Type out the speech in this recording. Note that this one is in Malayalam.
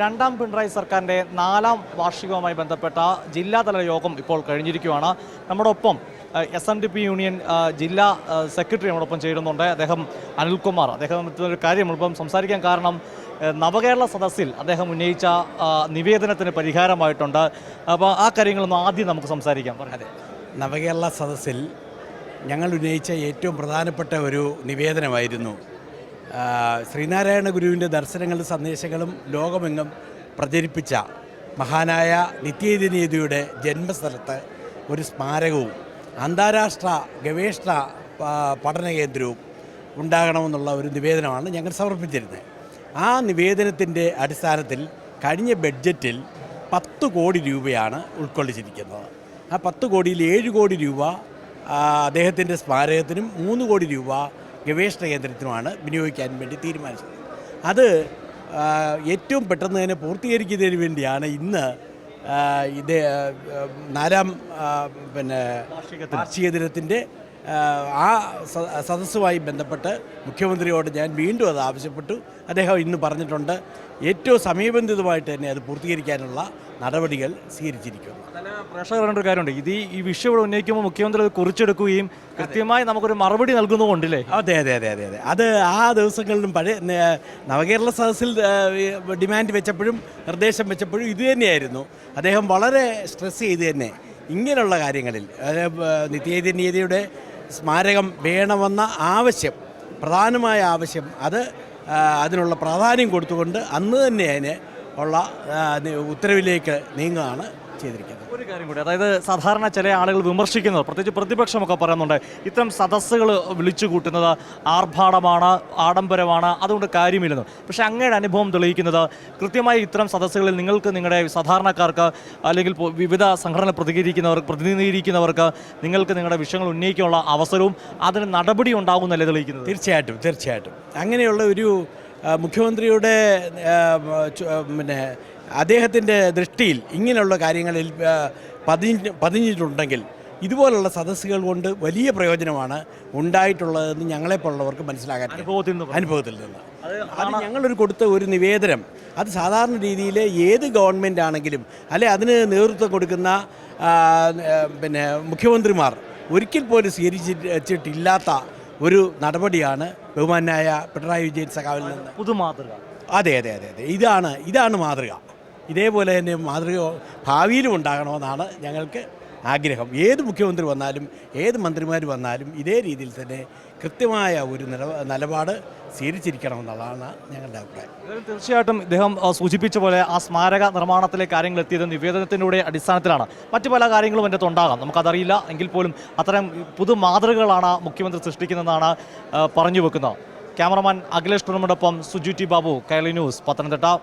രണ്ടാം പിണറായി സർക്കാരിന്റെ നാലാം വാർഷികവുമായി ബന്ധപ്പെട്ട ജില്ലാതല യോഗം ഇപ്പോൾ കഴിഞ്ഞിരിക്കുകയാണ്. നമ്മുടെ ഒപ്പം S N D P union ജില്ലാ സെക്രട്ടറി നമ്മളൊപ്പം ചേരുന്നുണ്ട് അദ്ദേഹം അനിൽകുമാർ. അദ്ദേഹം ഒരു കാര്യം നമ്മളിപ്പം സംസാരിക്കാൻ കാരണം നവകേരള സദസ്സിൽ അദ്ദേഹം ഉന്നയിച്ച നിവേദനത്തിന് പരിഹാരമായിട്ടുണ്ട്. അപ്പോൾ ആ കാര്യങ്ങളൊന്നും ആദ്യം നമുക്ക് സംസാരിക്കാം. അതെ. നവകേരള സദസ്സിൽ ഞങ്ങൾ ഉന്നയിച്ച ഏറ്റവും പ്രധാനപ്പെട്ട ഒരു നിവേദനമായിരുന്നു ശ്രീനാരായണ ഗുരുവിന്റെ ദർശനങ്ങളും സന്ദേശങ്ങളും ലോകമെങ്ങും പ്രചരിപ്പിച്ച മഹാനായ നിത്യനീതിയുടെ ജന്മസ്ഥലത്ത് ഒരു സ്മാരകവും അന്താരാഷ്ട്ര ഗവേഷണ പഠന കേന്ദ്രവും ഉണ്ടാകണമെന്നുള്ള ഒരു നിവേദനമാണ് ഞങ്ങൾ സമർപ്പിച്ചിരുന്നത്. ആ നിവേദനത്തിന്റെ അടിസ്ഥാനത്തിൽ കഴിഞ്ഞ ബഡ്ജറ്റിൽ പത്ത് കോടി രൂപയാണ് ഉൾക്കൊള്ളിച്ചിരിക്കുന്നത്. ആ പത്ത് കോടിയിൽ ഏഴ് കോടി രൂപ അദ്ദേഹത്തിന്റെ സ്മാരകത്തിനും മൂന്ന് കോടി രൂപ ഗവേഷണ കേന്ദ്രത്തിനുമാണ് വിനിയോഗിക്കാൻ വേണ്ടി തീരുമാനിച്ചത്. അത് ഏറ്റവും പെട്ടെന്ന് തന്നെ പൂർത്തീകരിക്കുന്നതിന് വേണ്ടിയാണ് ഇന്ന് ഇത് നാലാം പിന്നെ വാർഷിക ദിനത്തിന്റെ ആ, സദസ്സുമായി ബന്ധപ്പെട്ട് മുഖ്യമന്ത്രിയോട് ഞാൻ വീണ്ടും അത് ആവശ്യപ്പെട്ടു. അദ്ദേഹം ഇന്ന് പറഞ്ഞിട്ടുണ്ട് ഏറ്റവും സമീപന്ധിതമായിട്ട് തന്നെ അത് പൂർത്തീകരിക്കാനുള്ള നടപടികൾ സ്വീകരിച്ചിരിക്കുന്നു. പ്രേക്ഷകർ ഒരു കാര്യമുണ്ട്. ഇത് ഈ- ഈ വിഷയം ഇവിടെ ഉന്നയിക്കുമ്പോൾ മുഖ്യമന്ത്രി അത് കുറിച്ചെടുക്കുകയും കൃത്യമായി നമുക്കൊരു മറുപടി നൽകുന്നുമുണ്ടല്ലേ? അതെ അതെ അതെ അതെ അതെ. അത് ആ ദിവസങ്ങളിലും പഴയ നവകേരള സദസ്സിൽ ഡിമാൻഡ് വെച്ചപ്പോഴും നിർദ്ദേശം വെച്ചപ്പോഴും ഇത് തന്നെയായിരുന്നു. അദ്ദേഹം വളരെ സ്ട്രെസ് ചെയ്ത് തന്നെ ഇങ്ങനെയുള്ള കാര്യങ്ങളിൽ നിത്യനീതിയുടെ സ്മാരകം വേണമെന്ന ആവശ്യം പ്രധാനമായ ആവശ്യം അത് അതിനുള്ള പ്രാധാന്യം കൊടുത്തുകൊണ്ട് അന്ന് തന്നെ അതിന് ഉള്ള ഉത്തരവിലേക്ക് നീങ്ങുകയാണ്. ചെയ്തിരിക്കുന്നത്. ഒരു കാര്യം കൂടി അതായത് സാധാരണ ചില ആളുകൾ വിമർശിക്കുന്നത് പ്രത്യേകിച്ച് പ്രതിപക്ഷമൊക്കെ പറയുന്നുണ്ട് ഇത്തരം സദസ്സുകൾ വിളിച്ചു കൂട്ടുന്നത് ആർഭാടമാണ് ആഡംബരമാണ് അതുകൊണ്ട് കാര്യമില്ലെന്ന്. പക്ഷെ അങ്ങയുടെ അനുഭവം തെളിയിക്കുന്നത് കൃത്യമായി ഇത്തരം സദസ്സുകളിൽ നിങ്ങൾക്ക് നിങ്ങളുടെ സാധാരണക്കാർക്ക് അല്ലെങ്കിൽ വിവിധ സംഘടന പ്രതികരിക്കുന്നവർക്ക് പ്രതിനിധീകരിക്കുന്നവർക്ക് നിങ്ങൾക്ക് നിങ്ങളുടെ വിഷയങ്ങൾ ഉന്നയിക്കാനുള്ള അവസരവും അതിന് നടപടി ഉണ്ടാകുന്നല്ലേ തെളിയിക്കുന്നത്? തീർച്ചയായിട്ടും തീർച്ചയായിട്ടും. അങ്ങനെയുള്ള ഒരു മുഖ്യമന്ത്രിയുടെ പിന്നെ അദ്ദേഹത്തിന്റെ ദൃഷ്ടിയിൽ ഇങ്ങനെയുള്ള കാര്യങ്ങളിൽ പതിഞ്ഞ് പതിഞ്ഞിട്ടുണ്ടെങ്കിൽ ഇതുപോലുള്ള സദസ്സുകൾ കൊണ്ട് വലിയ പ്രയോജനമാണ് ഉണ്ടായിട്ടുള്ളതെന്ന് ഞങ്ങളെപ്പോലുള്ളവർക്ക് മനസ്സിലാക്കാൻ അനുഭവത്തിൽ നിന്ന് അത് ഞങ്ങളൊരു കൊടുത്ത ഒരു നിവേദനം. അത് സാധാരണ രീതിയിൽ ഏത് ഗവൺമെന്റ് ആണെങ്കിലും അല്ലെ അതിന് നേതൃത്വം കൊടുക്കുന്ന പിന്നെ മുഖ്യമന്ത്രിമാർ ഒരിക്കൽ പോലും സ്വീകരിച്ചിട്ടില്ലാത്ത ഒരു നടപടിയാണ് ബഹുമാനായ പിണറായി വിജയൻ സഖാവിൽ നിന്ന്. പുതുമാതൃക. അതെ അതെ അതെ അതെ. ഇതാണ് ഇതാണ് മാതൃക. ഇതേപോലെ തന്നെ മാതൃക ഭാവിയിലും ഉണ്ടാകണമെന്നാണ് ഞങ്ങൾക്ക് ആഗ്രഹം. ഏത് മുഖ്യമന്ത്രി വന്നാലും ഏത് മന്ത്രിമാർ വന്നാലും ഇതേ രീതിയിൽ തന്നെ കൃത്യമായ ഒരു നില നിലപാട് സ്വീകരിച്ചിരിക്കണമെന്നുള്ളതാണ് ഞങ്ങളുടെ അഭിപ്രായം. തീർച്ചയായിട്ടും ഇദ്ദേഹം സൂചിപ്പിച്ച പോലെ ആ സ്മാരക നിർമ്മാണത്തിലെ കാര്യങ്ങൾ എത്തിയത് നിവേദനത്തിന്റെ അടിസ്ഥാനത്തിലാണ്. മറ്റു പല കാര്യങ്ങളും എന്റെ ഉണ്ടാകാം. നമുക്കതറിയില്ല. എങ്കിൽ പോലും അത്തരം പുതു മാതൃകകളാണ് മുഖ്യമന്ത്രി സൃഷ്ടിക്കുന്നതെന്നാണ് പറഞ്ഞു വെക്കുന്നത്. ക്യാമറമാൻ അഖിലേഷ് കുടുംബോടൊപ്പം സുജു ബാബു കൈലി ന്യൂസ് പത്തനംതിട്ട.